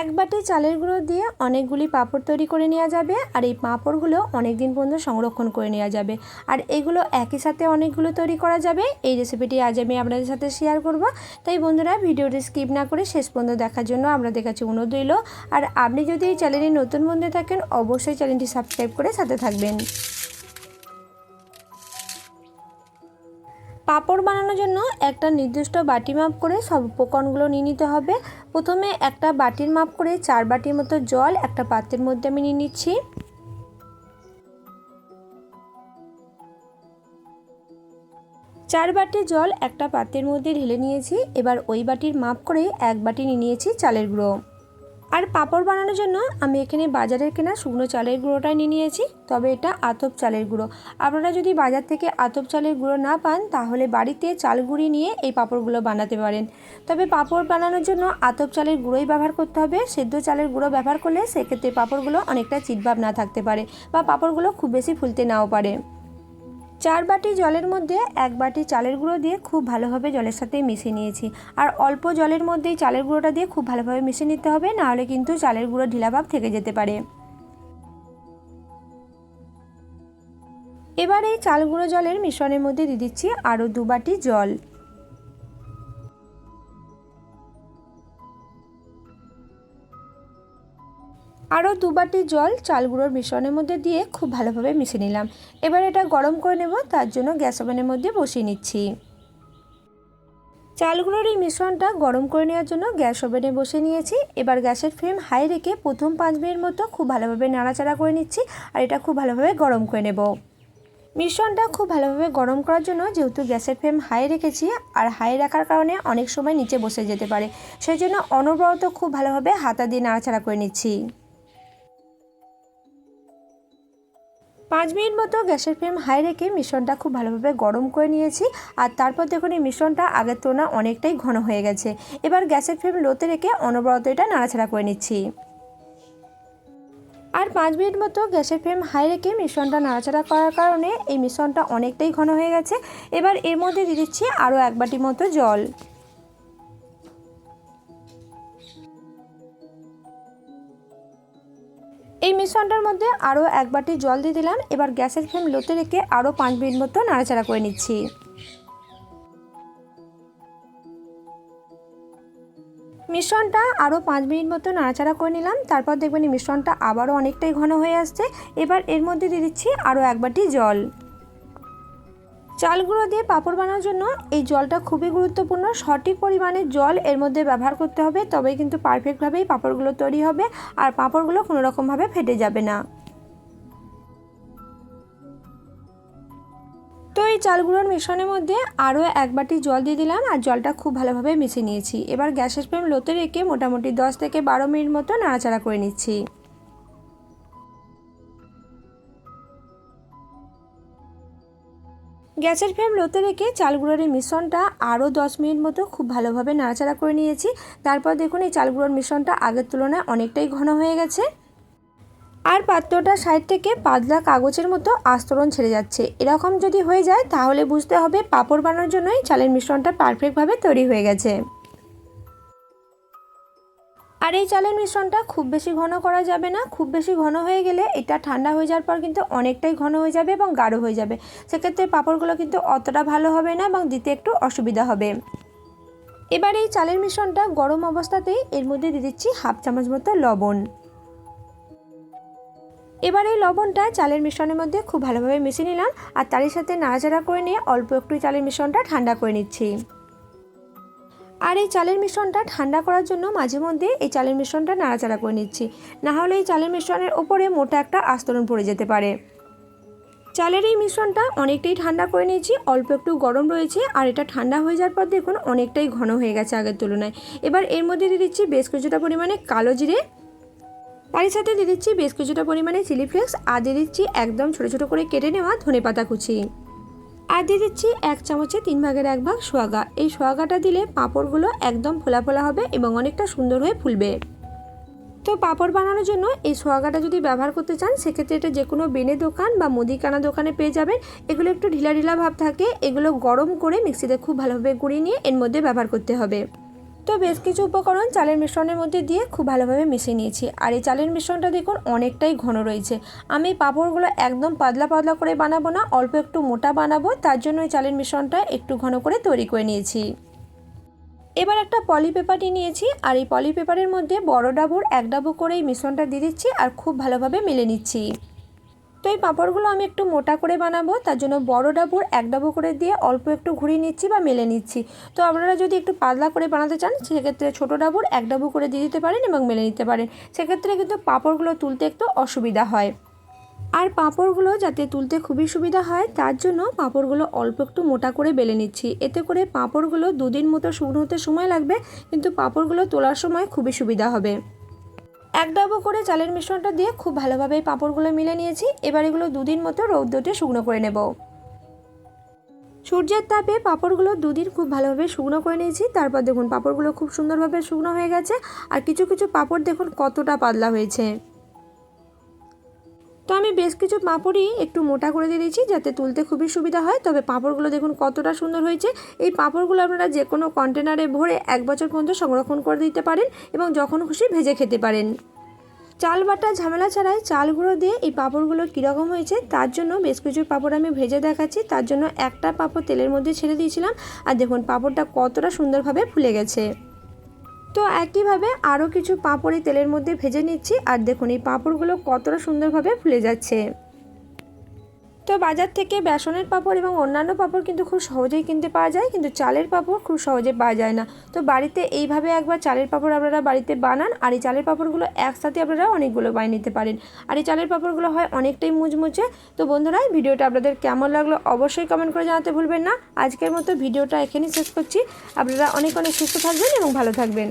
এক বাটি চালের গুঁড়ো দিয়ে অনেকগুলি পাঁপড় তৈরি করে নেওয়া যাবে, আর এই পাঁপড়গুলো অনেক দিন পর্যন্ত সংরক্ষণ করে নেওয়া যাবে। আর এগুলো একই সাথে অনেকগুলো তৈরি করা যাবে। এই রেসিপিটি আজ আমি আপনাদের সাথে শেয়ার করব। তাই বন্ধুরা, ভিডিওটি স্কিপ না করে শেষ পর্যন্ত দেখার জন্য আপনাদের কাছে অনুরোধ রইল আর আপনি যদি এই চ্যানেলে নতুন বন্ধু থাকেন, অবশ্যই চ্যানেলটি সাবস্ক্রাইব করে সাথে থাকবেন। পাঁপড় বানানোর জন্য একটা নির্দিষ্ট বাটি মাপ করে সব উপকরণগুলো নিয়ে নিতে হবে। প্রথমে একটা বাটির মাপ করে চার বাটির মতো জল একটা পাত্রের মধ্যে আমি নিয়ে নিচ্ছি। চার বাটি জল একটা পাত্রের মধ্যে ঢেলে নিয়েছি। এবার ওই বাটির মাপ করে এক বাটি নিয়ে নিয়েছি চালের গুঁড়ো। আর পাঁপড় বানানোর জন্য আমি এখানে বাজারের কেনা শুকনো চালের গুঁড়োটাই নিয়ে নিয়েছি, তবে এটা আতপ চালের গুঁড়ো। আপনারা যদি বাজার থেকে আতপ চালের গুঁড়ো না পান, তাহলে বাড়িতে চাল গুঁড়ি নিয়ে এই পাঁপড়গুলো বানাতে পারেন। তবে পাঁপড় বানানোর জন্য আতপ চালের গুঁড়োই ব্যবহার করতে হবে। সেদ্ধ চালের গুঁড়ো ব্যবহার করলে সেক্ষেত্রে পাঁপড়গুলো অনেকটা চিটভাব না থাকতে পারে বা পাঁপড়গুলো খুব বেশি ফুলতে নাও পারে। চার বাটি জলের মধ্যে এক বাটি চালের গুঁড়ো দিয়ে খুব ভালোভাবে জলের সাথে মিশিয়ে নিয়েছি। আর অল্প জলের মধ্যেই চালের গুঁড়োটা দিয়ে খুব ভালোভাবে মিশিয়ে নিতে হবে নাহলে কিন্তু চালের গুঁড়ো ঢিলাভাব থেকে যেতে পারে। এবার এই চাল গুঁড়ো জলের মিশ্রণের মধ্যে দিয়ে দিচ্ছি আরও দু বাটি জল। আরও দু বাটি জল চাল গুঁড়োর মিশ্রণের মধ্যে দিয়ে খুব ভালোভাবে মিশিয়ে নিলাম। এবার এটা গরম করে নেব, তার জন্য গ্যাস ওভেনের মধ্যে বসিয়ে নিচ্ছি। চাল গুঁড়োর এই মিশ্রণটা গরম করে নেওয়ার জন্য গ্যাস ওভেনে বসে নিয়েছি। এবার গ্যাসের ফ্লেম হাই রেখে প্রথম পাঁচ মিনিট মতো খুব ভালোভাবে নাড়াচাড়া করে নিচ্ছি আর এটা খুব ভালোভাবে গরম করে নেব। মিশ্রণটা খুব ভালোভাবে গরম করার জন্য যেহেতু গ্যাসের ফ্লেম হাই রেখেছি আর হাই রাখার কারণে অনেক সময় নিচে বসে যেতে পারে সেই জন্য অনবরত খুব ভালোভাবে হাতা দিয়ে নাড়াচাড়া করে নিচ্ছি। পাঁচ মিনিট মতো গ্যাসের ফ্লেম হাই রেখে মিশ্রণটা খুব ভালোভাবে গরম করে নিয়েছি। আর তারপর দেখুন এই মিশ্রণটা আগের তুলনায় অনেকটাই ঘন হয়ে গেছে। এবার গ্যাসের ফ্লেম লোতে রেখে অনবরত এটা নাড়াচাড়া করে নিচ্ছি। আর পাঁচ মিনিট মতো গ্যাসের ফ্লেম হাই রেখে মিশ্রণটা নাড়াচাড়া করার কারণে এই মিশ্রণটা অনেকটাই ঘন হয়ে গেছে। এবার এর মধ্যে দিয়ে দিচ্ছি আরও এক বাটি মতো জল। মিশ্রণটার মধ্যে আরও এক বাটি জল দিয়ে দিলাম। এবার গ্যাসের ফ্লেম লোতে রেখে আরও পাঁচ মিনিট মতো নাড়াচাড়া করে নিচ্ছি। মিশ্রণটা আরও পাঁচ মিনিট মতো নাড়াচাড়া করে নিলাম। তারপর দেখবেন মিশ্রণটা আবারও অনেকটাই ঘন হয়ে আসছে। এবার এর মধ্যে দিয়ে দিচ্ছি আরও এক বাটি জল। চাল গুঁড়ো দিয়ে পাঁপড় বানানোর জন্য এই জলটা খুবই গুরুত্বপূর্ণ। সঠিক পরিমাণে জল এর মধ্যে ব্যবহার করতে হবে, তবেই কিন্তু পারফেক্টভাবেই পাঁপড়গুলো তৈরি হবে আর পাঁপড়গুলো কোনো রকমভাবে ফেটে যাবে না। তো এই চালগুলোর মিশ্রণের মধ্যে আরও এক বাটি জল দিয়ে দিলাম আর জলটা খুব ভালোভাবে মিশিয়ে নিয়েছি। এবার গ্যাসের ফ্লেম লোতে রেখে মোটামুটি দশ থেকে বারো মিনিট মতো নাড়াচাড়া করে নিচ্ছি। গ্যাসের ফ্লেম লোতে রেখে চালগুঁড়োর এই মিশ্রণটা আরও দশ মিনিট মতো খুব ভালোভাবে নাড়াচাড়া করে নিয়েছি। তারপর দেখুন, এই চালগুঁড়োর মিশ্রণটা আগের তুলনায় অনেকটাই ঘন হয়ে গেছে। আর পাত্রটা সাইড থেকে পাতলা কাগজের মতো আস্তরণ ছেড়ে যাচ্ছে। এরকম যদি হয়ে যায়, তাহলে বুঝতে হবে পাপড় বানানোর জন্যই চালের মিশ্রণটা পারফেক্টভাবে তৈরি হয়ে গেছে। আর এই চালের মিশ্রণটা খুব বেশি ঘন করা যাবে না। খুব বেশি ঘন হয়ে গেলে এটা ঠান্ডা হয়ে যাওয়ার পর কিন্তু অনেকটাই ঘন হয়ে যাবে এবং গাঢ় হয়ে যাবে। সেক্ষেত্রে পাঁপড়গুলো কিন্তু অতটা ভালো হবে না এবং দিতে একটু অসুবিধা হবে। এবার এই চালের মিশ্রণটা গরম অবস্থাতেই এর মধ্যে দিয়ে দিচ্ছি হাফ চামচ মতো লবণ। এবার এই লবণটা চালের মিশ্রণের মধ্যে খুব ভালোভাবে মিশিয়ে নিলাম আর তারই সাথে নাড়াচাড়া করে নিয়ে অল্প একটু চালের মিশ্রণটা ঠান্ডা করে নিচ্ছি। আর এই চালের মিশ্রণটা ঠান্ডা করার জন্য মাঝে মধ্যে এই চালের মিশ্রণটা নাড়াচাড়া করে নিচ্ছি। না হলে এই চালের মিশ্রণের ওপরে মোটা একটা আস্তরণ পড়ে যেতে পারে। চালের এই মিশ্রণটা অনেকটাই ঠান্ডা করে নিয়েছি, অল্প একটু গরম রয়েছে আর এটা ঠান্ডা হয়ে যাওয়ার পর দেখুন অনেকটাই ঘন হয়ে গেছে আগের তুলনায়। এবার এর মধ্যে দিয়ে দিচ্ছি বেশ কিছুটা পরিমাণে কালো জিরে। তারই সাথে দিয়ে দিচ্ছি বেশ কিছুটা পরিমাণে চিলি ফ্লেক্স আর দিয়ে দিচ্ছি একদম ছোটো ছোটো করে কেটে নেওয়া ধনে পাতা কুচি। আর দিয়ে দিচ্ছি এক চামচে তিন ভাগের এক ভাগ সোয়াগা। এই সোয়াগাটা দিলে পাঁপড়গুলো একদম ফোলা ফোলা হবে এবং অনেকটা সুন্দর হয়ে ফুলবে। তো পাঁপড় বানানোর জন্য এই সোয়াগাটা যদি ব্যবহার করতে চান, সেক্ষেত্রে এটা যে কোনো বেনে দোকান বা মুদিখানা দোকানে পেয়ে যাবেন। এগুলো একটু ঢিলা ঢিলা ভাব থাকে, এগুলো গরম করে মিক্সিতে খুব ভালোভাবে গুঁড়িয়ে নিয়ে এর মধ্যে ব্যবহার করতে হবে। তো বেশ কিছু উপকরণ চালের মিশ্রণের মধ্যে দিয়ে খুব ভালোভাবে মিশিয়ে নিয়েছি। আর এই চালের মিশ্রণটা দেখুন অনেকটাই ঘন রয়েছে। আমি পাঁপড়গুলো একদম পাতলা পাতলা করে বানাবো না, অল্প একটু মোটা বানাবো। তার জন্য এই চালের মিশ্রণটা একটু ঘন করে তৈরি করে নিয়েছি। এবার একটা পলি পেপারটি নিয়েছি। আর এই পলি পেপারের মধ্যে বড় ডাবুর এক ডাবু করে এই মিশ্রণটা দিয়ে দিচ্ছি আর খুব ভালোভাবে মেলে নিচ্ছি। তো এই পাঁপড়গুলো আমি একটু মোটা করে বানাবো, তার জন্য বড় ডাবুর এক ডাবু করে দিয়ে অল্প একটু ঘুরিয়ে নিচ্ছি বা মেলে নিচ্ছি। তো আপনারা যদি একটু পাতলা করে বানাতে চান, সেক্ষেত্রে ছোটো ডাবুর এক ডাবু করে দিয়ে দিতে পারেন এবং মেলে নিতে পারেন। সেক্ষেত্রে কিন্তু পাঁপড়গুলো তুলতে একটু অসুবিধা হয়। আর পাঁপড়গুলো যাতে তুলতে খুবই সুবিধা হয়, তার জন্য পাঁপড়গুলো অল্প একটু মোটা করে বেলে নিচ্ছি। এতে করে পাঁপড়গুলো দুদিন মতো শুকনো হতে সময় লাগবে, কিন্তু পাঁপড়গুলো তোলার সময় খুবই সুবিধা হবে। এক ডাবো করে চালের মিশ্রণটা দিয়ে খুব ভালোভাবে এই পাঁপড়গুলো মিলে নিয়েছি। এবার এগুলো দুদিন মতো রৌদ্রতে শুকনো করে নেব। সূর্যের তাপে পাঁপড়গুলো দুদিন খুব ভালোভাবে শুকনো করে নিয়েছি। তারপর দেখুন, পাঁপড়গুলো খুব সুন্দরভাবে শুকনো হয়ে গেছে। আর কিছু কিছু পাঁপড় দেখুন কতটা পাতলা হয়েছে। তো আমি বেশ কিছু পাঁপড়ই একটু মোটা করে দিয়ে দিয়েছি যাতে তুলতে খুবই সুবিধা হয়। তবে পাঁপড়গুলো দেখুন কতটা সুন্দর হয়েছে। এই পাঁপড়গুলো আপনারা যে কোনো কন্টেনারে ভরে এক বছর পর্যন্ত সংরক্ষণ করে দিতে পারেন এবং যখন খুশি ভেজে খেতে পারেন। চাল বাটা ঝামেলা ছাড়াই চাল গুঁড়ো দিয়ে এই পাঁপড়গুলো কীরকম হয়েছে তার জন্য বেশ কিছু পাঁপড় আমি ভেজে দেখাচ্ছি। তার জন্য একটা পাঁপড় তেলের মধ্যে ছেড়ে দিয়েছিলাম। আর দেখুন পাঁপড়টা কতটা সুন্দরভাবে ফুলে গেছে। তো একইভাবে আরও কিছু পাঁপড় তেলের মধ্যে ভেজে নিচ্ছি। আর দেখুন, এই পাঁপড়গুলো কতটা সুন্দরভাবে ফুলে যাচ্ছে। তো বাজার থেকে বেসনের পাঁপড় এবং অন্যান্য পাঁপড় কিন্তু খুব সহজেই কিনতে পাওয়া যায়, কিন্তু চালের পাঁপড় খুব সহজে পাওয়া যায় না। তো বাড়িতে এইভাবে একবার চালের পাঁপড় আপনারা বাড়িতে বানান, আর এই চালের পাঁপড়গুলো একসাথে আপনারা অনেকগুলো বানিয়ে নিতে পারেন। আর এই চালের পাঁপড়গুলো হয় অনেকটাই মুচমুচে। তো বন্ধুরা ভিডিওটা আপনাদের কেমন লাগল অবশ্যই কমেন্ট করে জানাতে ভুলবেন না। আজকের মতো ভিডিওটা এখানেই শেষ করছি। আপনারা অনেক অনেক সুস্থ থাকবেন এবং ভালো থাকবেন।